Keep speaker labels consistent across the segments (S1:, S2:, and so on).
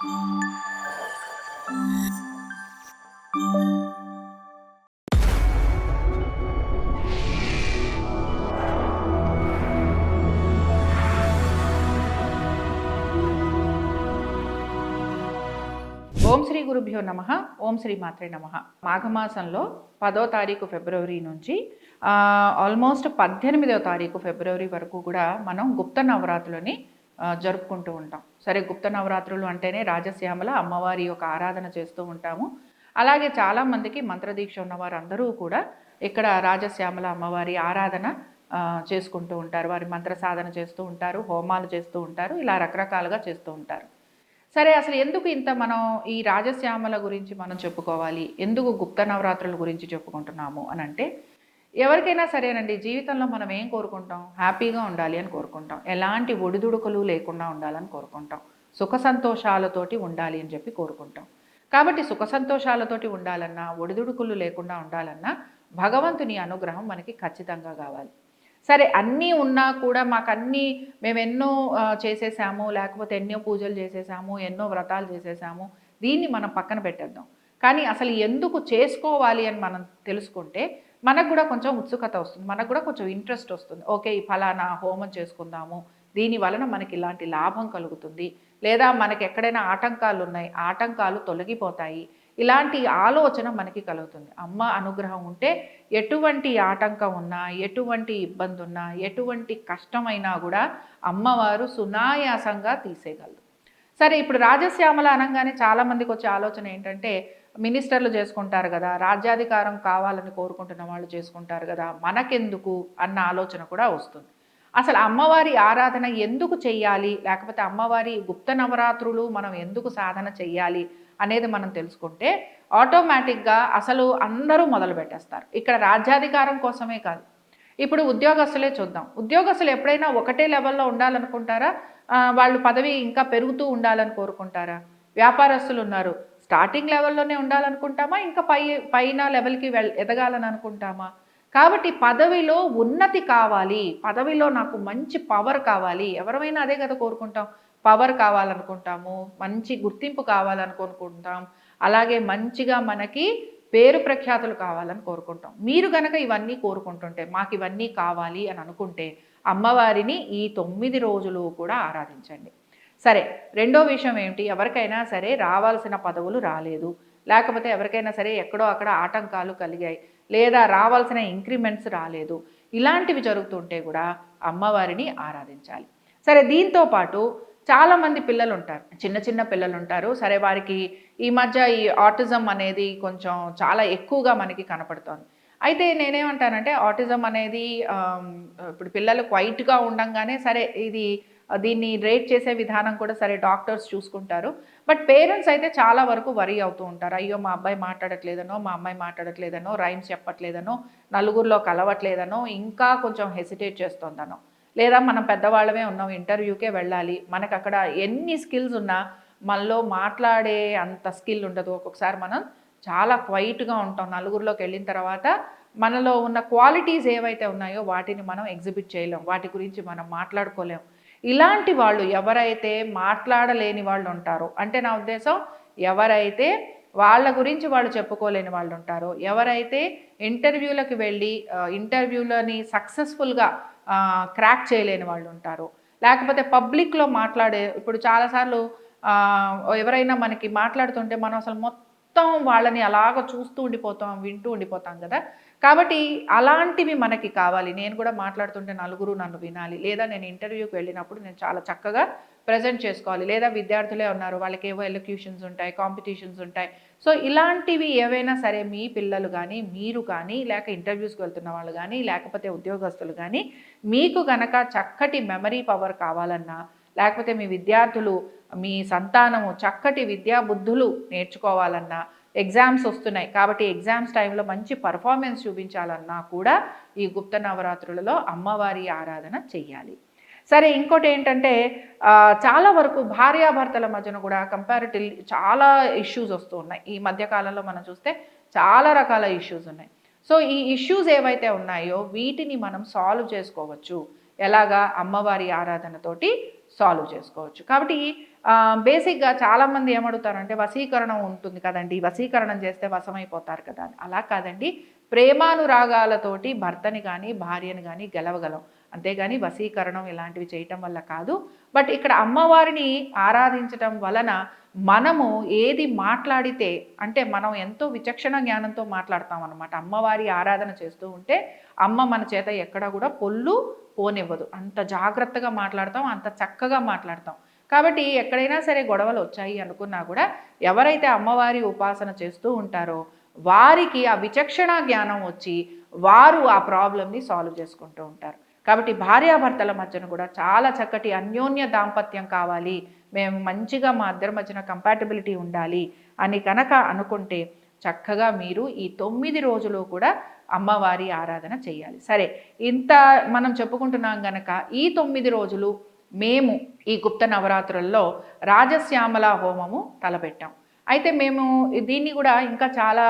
S1: ఓం శ్రీ గురుభ్యో నమ. ఓం శ్రీ మాత్రే నమ. మాఘమాసంలో పదో తారీఖు ఫిబ్రవరి నుంచి ఆల్మోస్ట్ పద్దెనిమిదవ తారీఖు ఫిబ్రవరి వరకు కూడా మనం గుప్త నవరాత్రులని జరుపుకుంటూ ఉంటాం. సరే గుప్త నవరాత్రులు అంటేనే రాజశ్యామల అమ్మవారి యొక్క ఆరాధన చేస్తూ ఉంటాము. అలాగే చాలామందికి మంత్రదీక్ష ఉన్నవారు అందరూ కూడా ఇక్కడ రాజశ్యామల అమ్మవారి ఆరాధన చేసుకుంటూ ఉంటారు. వారి మంత్ర సాధన చేస్తూ ఉంటారు హోమాలు చేస్తూ ఉంటారు ఇలా రకరకాలుగా చేస్తూ ఉంటారు. సరే అసలు ఎందుకు ఇంత మనం ఈ రాజశ్యామల గురించి మనం చెప్పుకోవాలి? ఎందుకు గుప్త నవరాత్రుల గురించి చెప్పుకుంటున్నాము అని అంటే ఎవరికైనా సరేనండి జీవితంలో మనం ఏం కోరుకుంటాం? హ్యాపీగా ఉండాలి అని కోరుకుంటాం. ఎలాంటి ఒడిదుడుకులు లేకుండా ఉండాలని కోరుకుంటాం. సుఖ సంతోషాలతోటి ఉండాలి అని చెప్పి కోరుకుంటాం. కాబట్టి సుఖ సంతోషాలతోటి ఉండాలన్నా ఒడిదుడుకులు లేకుండా ఉండాలన్నా భగవంతుని అనుగ్రహం మనకి ఖచ్చితంగా కావాలి. సరే అన్నీ ఉన్నా కూడా మాకు అన్నీ మేము ఎన్నో చేసేసాము లేకపోతే ఎన్నో పూజలు చేసేసాము ఎన్నో వ్రతాలు చేసేసాము దీన్ని మనం పక్కన పెట్టేద్దాం. కానీ అసలు ఎందుకు చేసుకోవాలి అని మనం తెలుసుకుంటే మనకు కూడా కొంచెం ఉత్సుకత వస్తుంది మనకు కూడా కొంచెం ఇంట్రెస్ట్ వస్తుంది. ఓకే ఈ ఫలానా హోమం చేసుకుందాము. దీని వలన మనకి ఇలాంటి లాభం కలుగుతుంది. లేదా మనకి ఎక్కడైనా ఆటంకాలు ఉన్నాయి ఆటంకాలు తొలగిపోతాయి. ఇలాంటి ఆలోచన మనకి కలుగుతుంది. అమ్మ అనుగ్రహం ఉంటే ఎటువంటి ఆటంకం ఉన్నా ఎటువంటి ఇబ్బంది ఉన్నా ఎటువంటి కష్టమైనా కూడా అమ్మవారు సునాయాసంగా తీసేయగలదు సరే ఇప్పుడు రాజశ్యామల అనగానే చాలామందికి వచ్చే ఆలోచన ఏంటంటే మినిస్టర్లు చేసుకుంటారు కదా రాజ్యాధికారం కావాలని కోరుకుంటున్న వాళ్ళు చేసుకుంటారు కదా మనకెందుకు అన్న ఆలోచన కూడా వస్తుంది. అసలు అమ్మవారి ఆరాధన ఎందుకు చెయ్యాలి? లేకపోతే అమ్మవారి గుప్త నవరాత్రులు మనం ఎందుకు సాధన చెయ్యాలి అనేది మనం తెలుసుకుంటే ఆటోమేటిక్గా అసలు అందరూ మొదలు పెట్టేస్తారు. ఇక్కడ రాజ్యాధికారం కోసమే కాదు. ఇప్పుడు ఉద్యోగస్తులే చూద్దాం. ఉద్యోగస్తులు ఎప్పుడైనా ఒకటే లెవెల్లో ఉండాలనుకుంటారా? వాళ్ళు పదవి ఇంకా పెరుగుతూ ఉండాలని కోరుకుంటారా? వ్యాపారస్తులు ఉన్నారు. స్టార్టింగ్ లెవెల్లోనే ఉండాలనుకుంటామా? ఇంకా పై పైన లెవెల్కి వెళ్ ఎదగాలని అనుకుంటామా కాబట్టి పదవిలో ఉన్నతి కావాలి. పదవిలో నాకు మంచి పవర్ కావాలి. ఎవరమైనా అదే కదా కోరుకుంటాం. పవర్ కావాలనుకుంటాము. మంచి గుర్తింపు కావాలనుకుంటాం అలాగే మంచిగా మనకి పేరు ప్రఖ్యాతులు కావాలని కోరుకుంటాం. మీరు గనక ఇవన్నీ కోరుకుంటుంటే మాకు ఇవన్నీ కావాలి అని అనుకుంటే అమ్మవారిని ఈ తొమ్మిది రోజులు కూడా ఆరాధించండి. సరే రెండో విషయం ఏమిటి? ఎవరికైనా సరే రావాల్సిన పదవులు రాలేదు. లేకపోతే ఎవరికైనా సరే ఎక్కడో అక్కడ ఆటంకాలు కలిగాయి. లేదా రావాల్సిన ఇంక్రిమెంట్స్ రాలేదు. ఇలాంటివి జరుగుతుంటే కూడా అమ్మవారిని ఆరాధించాలి. సరే దీంతో పాటు చాలామంది పిల్లలు ఉంటారు చిన్న చిన్న పిల్లలు ఉంటారు సరే వారికి ఈ మధ్య ఈ ఆటిజం అనేది కొంచెం చాలా ఎక్కువగా మనకి కనపడుతోంది. అయితే నేనేమంటానంటే ఆటిజం అనేది ఇప్పుడు పిల్లలు క్వైట్గా ఉండంగానే సరే ఇది దీన్ని రేట్ చేసే విధానం కూడా సరే డాక్టర్స్ చూసుకుంటారు. బట్ పేరెంట్స్ అయితే చాలా వరకు వరీ అవుతూ ఉంటారు. అయ్యో మా అబ్బాయి మాట్లాడట్లేదనో మా అమ్మాయి మాట్లాడట్లేదనో రైమ్స్ చెప్పట్లేదనో నలుగురిలో కలవట్లేదనో ఇంకా కొంచెం హెసిటేట్ చేస్తుందనో. లేదా మనం పెద్దవాళ్ళమే ఉన్నాం ఇంటర్వ్యూకే వెళ్ళాలి. మనకు అక్కడ ఎన్ని స్కిల్స్ ఉన్నా మనలో మాట్లాడే అంత స్కిల్ ఉండదు. ఒక్కొక్కసారి మనం చాలా క్వైట్గా ఉంటాం. నలుగురిలోకి వెళ్ళిన తర్వాత మనలో ఉన్న క్వాలిటీస్ ఏవైతే ఉన్నాయో వాటిని మనం ఎగ్జిబిట్ చేయలేం. వాటి గురించి మనం మాట్లాడుకోలేం. ఇలాంటి వాళ్ళు ఎవరైతే మాట్లాడలేని వాళ్ళు ఉంటారో అంటే నా ఉద్దేశం ఎవరైతే వాళ్ళ గురించి వాళ్ళు చెప్పుకోలేని వాళ్ళు ఉంటారో ఎవరైతే ఇంటర్వ్యూలకు వెళ్ళి ఇంటర్వ్యూలని సక్సెస్ఫుల్గా క్రాక్ చేయలేని వాళ్ళు ఉంటారు లేకపోతే పబ్లిక్లో మాట్లాడే ఇప్పుడు చాలాసార్లు ఎవరైనా మనకి మాట్లాడుతుంటే మనం అసలు మొత్తం వాళ్ళని అలాగ చూస్తూ ఉండిపోతాం వింటూ ఉండిపోతాం కదా. కాబట్టి అలాంటివి మనకి కావాలి. నేను కూడా మాట్లాడుతుంటే నలుగురు నన్ను వినాలి. లేదా నేను ఇంటర్వ్యూకి వెళ్ళినప్పుడు నేను చాలా చక్కగా ప్రజెంట్ చేసుకోవాలి. లేదా విద్యార్థులే ఉన్నారు వాళ్ళకి ఏవో ఎలక్యూషన్స్ ఉంటాయి కాంపిటీషన్స్ ఉంటాయి. సో ఇలాంటివి ఏవైనా సరే మీ పిల్లలు కానీ మీరు కానీ లేక ఇంటర్వ్యూస్కి వెళ్తున్న వాళ్ళు కానీ లేకపోతే ఉద్యోగస్తులు కానీ మీకు గనక చక్కటి మెమరీ పవర్ కావాలన్నా లేకపోతే మీ విద్యార్థులు మీ సంతానము చక్కటి విద్యా బుద్ధులు నేర్చుకోవాలన్నా ఎగ్జామ్స్ వస్తున్నాయి. కాబట్టి ఎగ్జామ్స్ టైంలో మంచి పర్ఫార్మెన్స్ చూపించాలన్నా కూడా ఈ గుప్త నవరాత్రులలో అమ్మవారి ఆరాధన చెయ్యాలి. సరే ఇంకోటి ఏంటంటే చాలా వరకు భార్యాభర్తల మధ్యన కూడా కంపారిటివ్లీ చాలా ఇష్యూస్ వస్తూ ఉన్నాయి. ఈ మధ్యకాలంలో మనం చూస్తే చాలా రకాల ఇష్యూస్ ఉన్నాయి. సో ఈ ఇష్యూస్ ఏవైతే ఉన్నాయో వీటిని మనం సాల్వ్ చేసుకోవచ్చు. ఎలాగా? అమ్మవారి ఆరాధనతోటి సాల్వ్ చేసుకోవచ్చు. కాబట్టి బేసిక్గా చాలామంది ఏమడుగుతారంటే వశీకరణం ఉంటుంది కదండి. వశీకరణం చేస్తే వశమైపోతారు కదా అని. అలా కాదండి. ప్రేమానురాగాలతోటి భర్తని కానీ భార్యని కానీ గెలవగలం. అంతేగాని వశీకరణం ఇలాంటివి చేయటం వల్ల కాదు. బట్ ఇక్కడ అమ్మవారిని ఆరాధించటం వలన మనము ఏది మాట్లాడితే అంటే మనం ఎంతో విచక్షణ జ్ఞానంతో మాట్లాడతాం అనమాట అమ్మవారి ఆరాధన చేస్తూ ఉంటే అమ్మ మన చేత ఎక్కడ కూడా పొల్లు పోనివ్వదు. అంత జాగ్రత్తగా మాట్లాడతాం అంత చక్కగా మాట్లాడతాం. కాబట్టి ఎక్కడైనా సరే గొడవలు వచ్చాయి అనుకున్నా కూడా ఎవరైతే అమ్మవారి ఉపాసన చేస్తూ ఉంటారో వారికి ఆ విచక్షణ జ్ఞానం వచ్చి వారు ఆ ప్రాబ్లమ్ని సాల్వ్ చేసుకుంటూ ఉంటారు. కాబట్టి భార్యాభర్తల మధ్యన కూడా చాలా చక్కటి అన్యోన్య దాంపత్యం కావాలి. మేము మంచిగా మా ఇద్దరి మధ్యన కంపాటబిలిటీ ఉండాలి అని కనుక అనుకుంటే చక్కగా మీరు ఈ తొమ్మిది రోజులు కూడా అమ్మవారి ఆరాధన చేయాలి. సరే ఇంత మనం చెప్పుకుంటున్నాం గనక ఈ తొమ్మిది రోజులు మేము ఈ గుప్త నవరాత్రుల్లో రాజశ్యామల హోమము తలపెట్టాం. అయితే మేము దీన్ని కూడా ఇంకా చాలా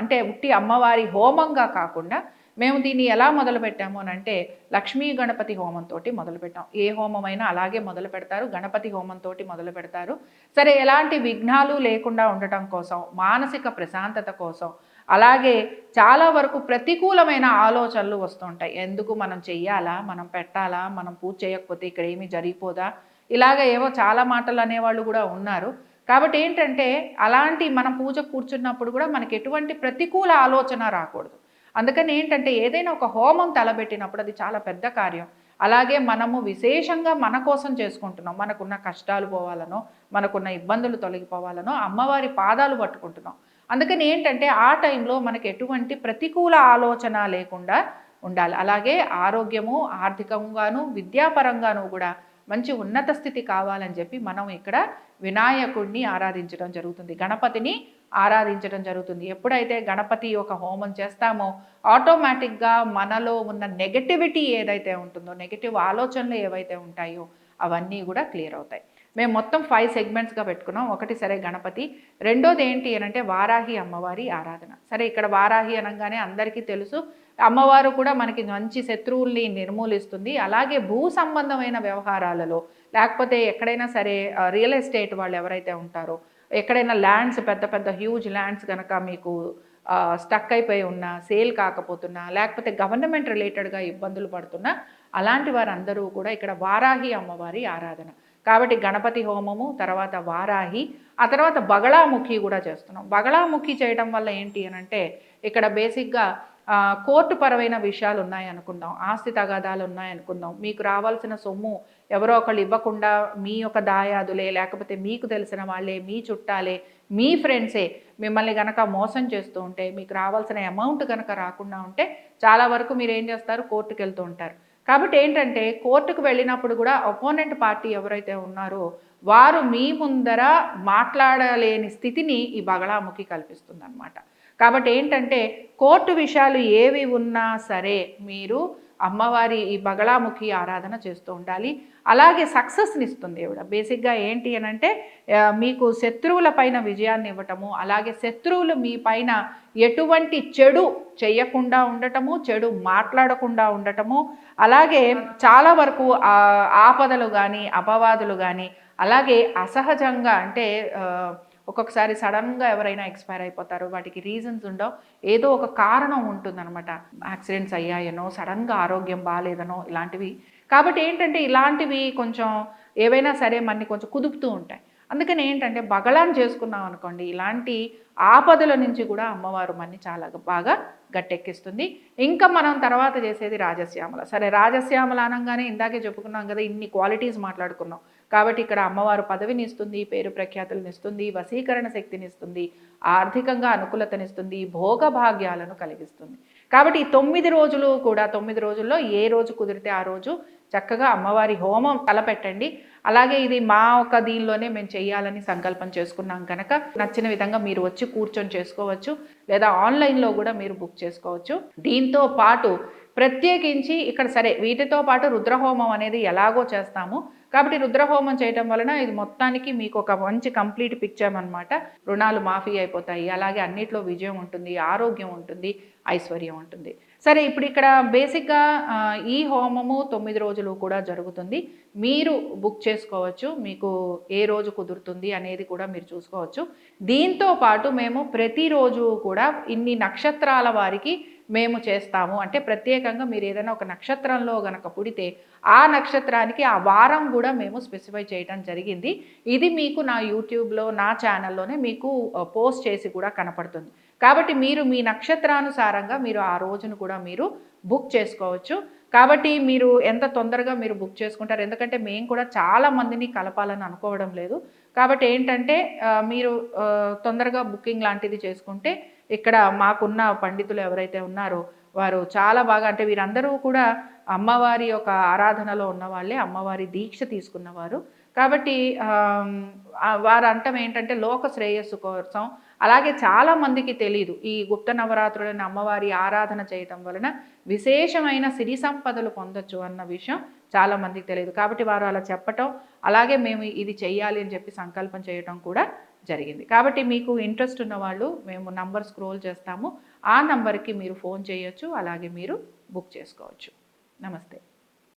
S1: అంటే ఉట్టి అమ్మవారి హోమంగా కాకుండా మేము దీన్ని ఎలా మొదలు పెట్టాము అని అంటే లక్ష్మీ గణపతి హోమంతో మొదలు పెట్టాం. ఏ హోమమైనా అలాగే మొదలు పెడతారు గణపతి హోమంతో మొదలు పెడతారు. సరే ఎలాంటి విఘ్నాలు లేకుండా ఉండటం కోసం మానసిక ప్రశాంతత కోసం అలాగే చాలా వరకు ప్రతికూలమైన ఆలోచనలు వస్తుంటాయి. ఎందుకు మనం చెయ్యాలా మనం పెట్టాలా మనం పూజ చేయకపోతే ఇక్కడ ఏమీ జరిగిపోదా? ఇలాగ ఏవో చాలా మాటలు అనేవాళ్ళు కూడా ఉన్నారు. కాబట్టి ఏంటంటే అలాంటి మనం పూజ కూర్చున్నప్పుడు కూడా మనకి ఎటువంటి ప్రతికూల ఆలోచన రాకూడదు. అందుకని ఏంటంటే ఏదైనా ఒక హోమం తలబెట్టినప్పుడు అది చాలా పెద్ద కార్యం. అలాగే మనము విశేషంగా మన కోసం చేసుకుంటున్నాం. మనకున్న కష్టాలు పోవాలనో మనకున్న ఇబ్బందులు తొలగిపోవాలనో అమ్మవారి పాదాలు పట్టుకుంటున్నాం. అందుకని ఏంటంటే ఆ టైంలో మనకు ఎటువంటి ప్రతికూల ఆలోచన లేకుండా ఉండాలి. అలాగే ఆరోగ్యము ఆర్థికంగాను విద్యాపరంగాను కూడా మంచి ఉన్నత స్థితి కావాలని చెప్పి మనం ఇక్కడ వినాయకుడిని ఆరాధించడం జరుగుతుంది. గణపతిని ఆరాధించడం జరుగుతుంది. ఎప్పుడైతే గణపతి ఒక హోమం చేస్తామో ఆటోమేటిక్గా మనలో ఉన్న నెగటివిటీ ఏదైతే ఉంటుందో నెగటివ్ ఆలోచనలు ఏవైతే ఉంటాయో అవన్నీ కూడా క్లియర్ అవుతాయి. మేము మొత్తం ఫైవ్ సెగ్మెంట్స్గా పెట్టుకున్నాం. ఒకటి సరే గణపతి రెండోది ఏంటి అని అంటే వారాహి అమ్మవారి ఆరాధన. సరే ఇక్కడ వారాహి అనగానే అందరికీ తెలుసు అమ్మవారు కూడా మనకి మంచి శత్రువుల్ని నిర్మూలిస్తుంది. అలాగే భూ సంబంధమైన వ్యవహారాలలో లేకపోతే ఎక్కడైనా సరే రియల్ ఎస్టేట్ వాళ్ళు ఎవరైతే ఉంటారో ఎక్కడైనా ల్యాండ్స్ పెద్ద పెద్ద హ్యూజ్ ల్యాండ్స్ కనుక మీకు స్టక్ అయిపోయి ఉన్నా సేల్ కాకపోతున్నా లేకపోతే గవర్నమెంట్ రిలేటెడ్గా ఇబ్బందులు పడుతున్నా అలాంటి వారందరూ కూడా ఇక్కడ వారాహి అమ్మవారి ఆరాధన. కాబట్టి గణపతి హోమము తర్వాత వారాహి ఆ తర్వాత బగళాముఖి కూడా చేస్తున్నాం. బగళాముఖి చేయడం వల్ల ఏంటి అని అంటే ఇక్కడ బేసిక్గా కోర్టు పరమైన విషయాలు ఉన్నాయనుకుందాం ఆస్తి తగాదాలు ఉన్నాయనుకుందాం మీకు రావాల్సిన సొమ్ము ఎవరో ఒకళ్ళు ఇవ్వకుండా మీ యొక్క దాయాదులే లేకపోతే మీకు తెలిసిన వాళ్ళే మీ చుట్టాలే మీ ఫ్రెండ్సే మిమ్మల్ని గనక మోసం చేస్తూ ఉంటే మీకు రావాల్సిన అమౌంట్ కనుక రాకుండా ఉంటే చాలా వరకు మీరు ఏం చేస్తారు? కోర్టుకు వెళ్తూ ఉంటారు. కాబట్టి ఏంటంటే కోర్టుకు వెళ్ళినప్పుడు కూడా అపోనెంట్ పార్టీ ఎవరైతే ఉన్నారో వారు మీ ముందర మాట్లాడలేని స్థితిని ఈ బగళాముఖి కల్పిస్తుంది అనమాట కాబట్టి ఏంటంటే కోర్టు విషయాలు ఏవి ఉన్నా సరే మీరు అమ్మవారి ఈ బగళాముఖి ఆరాధన చేస్తూ ఉండాలి. అలాగే సక్సెస్ని ఇస్తుంది ఇవిడ బేసిక్గా ఏంటి అని అంటే మీకు శత్రువుల పైన విజయాన్ని ఇవ్వటము అలాగే శత్రువులు మీ పైన ఎటువంటి చెడు చేయకుండా ఉండటము చెడు మాట్లాడకుండా ఉండటము అలాగే చాలా వరకు ఆపదలు కానీ అపవాదులు కానీ అలాగే అసహజంగా అంటే ఒక్కొక్కసారి సడన్గా ఎవరైనా ఎక్స్పైర్ అయిపోతారు వాటికి రీజన్స్ ఉండవు ఏదో ఒక కారణం ఉంటుందన్నమాట. యాక్సిడెంట్స్ అయ్యాయనో సడన్గా ఆరోగ్యం బాగాలేదనో ఇలాంటివి. కాబట్టి ఏంటంటే ఇలాంటివి కొంచెం ఏవైనా సరే మనని కొంచెం కుదుపుతూ ఉంటాయి. అందుకని ఏంటంటే బగళాన్ని చేసుకున్నాం అనుకోండి ఇలాంటి ఆపదల నుంచి కూడా అమ్మవారు మన్ని చాలా బాగా గట్టెక్కిస్తుంది. ఇంకా మనం తర్వాత చేసేది రాజశ్యామల. సరే రాజశ్యామల అనగానే ఇందాకే చెప్పుకున్నాం కదా ఇన్ని క్వాలిటీస్ మాట్లాడుకున్నాం. కాబట్టి ఇక్కడ అమ్మవారు పదవిని ఇస్తుంది పేరు ప్రఖ్యాతులను ఇస్తుంది వశీకరణ శక్తిని ఇస్తుంది ఆర్థికంగా అనుకూలతనిస్తుంది భోగభాగ్యాలను కలిగిస్తుంది. కాబట్టి ఈ తొమ్మిది రోజులు కూడా తొమ్మిది రోజుల్లో ఏ రోజు కుదిరితే ఆ రోజు చక్కగా అమ్మవారి హోమం తలపెట్టండి. అలాగే ఇది మా ఒక దీనిలోనే మేము చేయాలని సంకల్పం చేసుకున్నాం కనుక నచ్చిన విధంగా మీరు వచ్చి కూర్చొని చేసుకోవచ్చు. లేదా ఆన్లైన్లో కూడా మీరు బుక్ చేసుకోవచ్చు. దీంతో పాటు ప్రత్యేకించి ఇక్కడ సరే వీటితో పాటు రుద్రహోమం అనేది ఎలాగో చేస్తాము. కాబట్టి రుద్రహోమం చేయటం వలన ఇది మొత్తానికి మీకు ఒక మంచి కంప్లీట్ పిక్చర్ అనమాట రుణాలు మాఫీ అయిపోతాయి. అలాగే అన్నిట్లో విజయం ఉంటుంది ఆరోగ్యం ఉంటుంది ఐశ్వర్యం ఉంటుంది. సరే ఇప్పుడు ఇక్కడ బేసిక్గా ఈ హోమము తొమ్మిది రోజులు కూడా జరుగుతుంది. మీరు బుక్ చేసుకోవచ్చు మీకు ఏ రోజు కుదురుతుంది అనేది కూడా మీరు చూసుకోవచ్చు. దీంతో పాటు మేము ప్రతిరోజు కూడా ఇన్ని నక్షత్రాల వారికి మేము చేస్తాము. అంటే ప్రత్యేకంగా మీరు ఏదైనా ఒక నక్షత్రంలో గనక పుడితే ఆ నక్షత్రానికి ఆ వారం కూడా మేము స్పెసిఫై చేయడం జరిగింది. ఇది మీకు నా యూట్యూబ్లో నా ఛానల్లోనే మీకు పోస్ట్ చేసి కూడా కనపడుతుంది. కాబట్టి మీరు మీ నక్షత్రానుసారంగా మీరు ఆ రోజును కూడా మీరు బుక్ చేసుకోవచ్చు. కాబట్టి మీరు ఎంత తొందరగా మీరు బుక్ చేసుకుంటారు ఎందుకంటే మేము కూడా చాలా మందిని కలపాలని అనుకోవడం లేదు. కాబట్టి ఏంటంటే మీరు తొందరగా బుకింగ్ లాంటిది చేసుకుంటే ఇక్కడ మాకున్న పండితులు ఎవరైతే ఉన్నారో వారు చాలా బాగా అంటే వీరందరూ కూడా అమ్మవారి యొక్క ఆరాధనలో ఉన్న వాళ్ళే అమ్మవారి దీక్ష తీసుకున్నవారు. కాబట్టి వారు అంటం ఏంటంటే లోక శ్రేయస్సు కోసం అలాగే చాలా మందికి తెలియదు ఈ గుప్త నవరాత్రులని అమ్మవారి ఆరాధన చేయటం వలన విశేషమైన సిరి సంపదలు పొందొచ్చు అన్న విషయం చాలా మందికి తెలియదు కాబట్టి వారు అలా చెప్పటం అలాగే మేము ఇది చెయ్యాలి అని చెప్పి సంకల్పం చేయటం కూడా జరిగింది. కాబట్టి మీకు ఇంట్రెస్ట్ ఉన్న వాళ్ళు మేము నంబర్ స్క్రోల్ చేస్తాము. ఆ నంబర్కి మీరు ఫోన్ చేయొచ్చు అలాగే మీరు బుక్ చేసుకోవచ్చు. నమస్తే.